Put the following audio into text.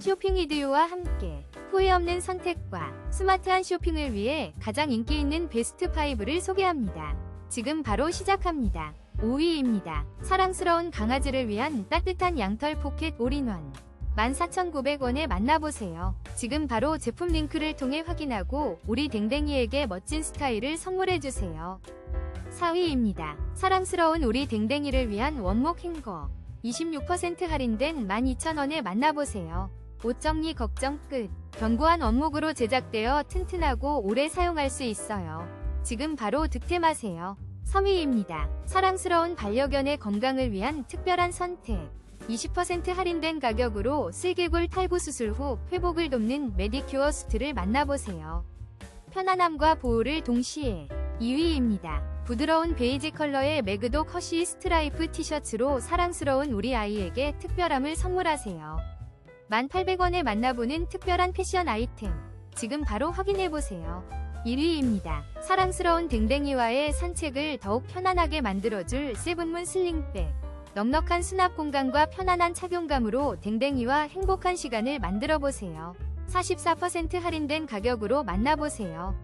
쇼핑 이디오와 함께 후회 없는 선택과 스마트한 쇼핑을 위해 가장 인기 있는 베스트 5를 소개합니다. 지금 바로 시작합니다. 5위입니다. 사랑스러운 강아지를 위한 따뜻한 양털 포켓 올인원. 14,900원에 만나보세요. 지금 바로 제품 링크를 통해 확인하고 우리 댕댕이에게 멋진 스타일을 선물해주세요. 4위입니다. 사랑스러운 우리 댕댕이를 위한 원목 행거. 26% 할인된 12,000원에 만나보세요. 옷 정리 걱정 끝. 견고한 원목으로 제작되어 튼튼하고 오래 사용할 수 있어요. 지금 바로 득템하세요. 3위입니다. 사랑스러운 반려견의 건강을 위한 특별한 선택. 20% 할인된 가격으로 슬개골 탈구 수술 후 회복을 돕는 메디큐어 수트를 만나보세요. 편안함과 보호를 동시에 2위입니다. 부드러운 베이지 컬러의 매그도 커시 스트라이프 티셔츠로 사랑스러운 우리 아이에게 특별함을 선물하세요. 1,800원에 만나보는 특별한 패션 아이템. 지금 바로 확인해보세요. 1위입니다. 사랑스러운 댕댕이와의 산책을 더욱 편안하게 만들어줄 세븐문 슬링백. 넉넉한 수납 공간과 편안한 착용감으로 댕댕이와 행복한 시간을 만들어보세요. 44% 할인된 가격으로 만나보세요.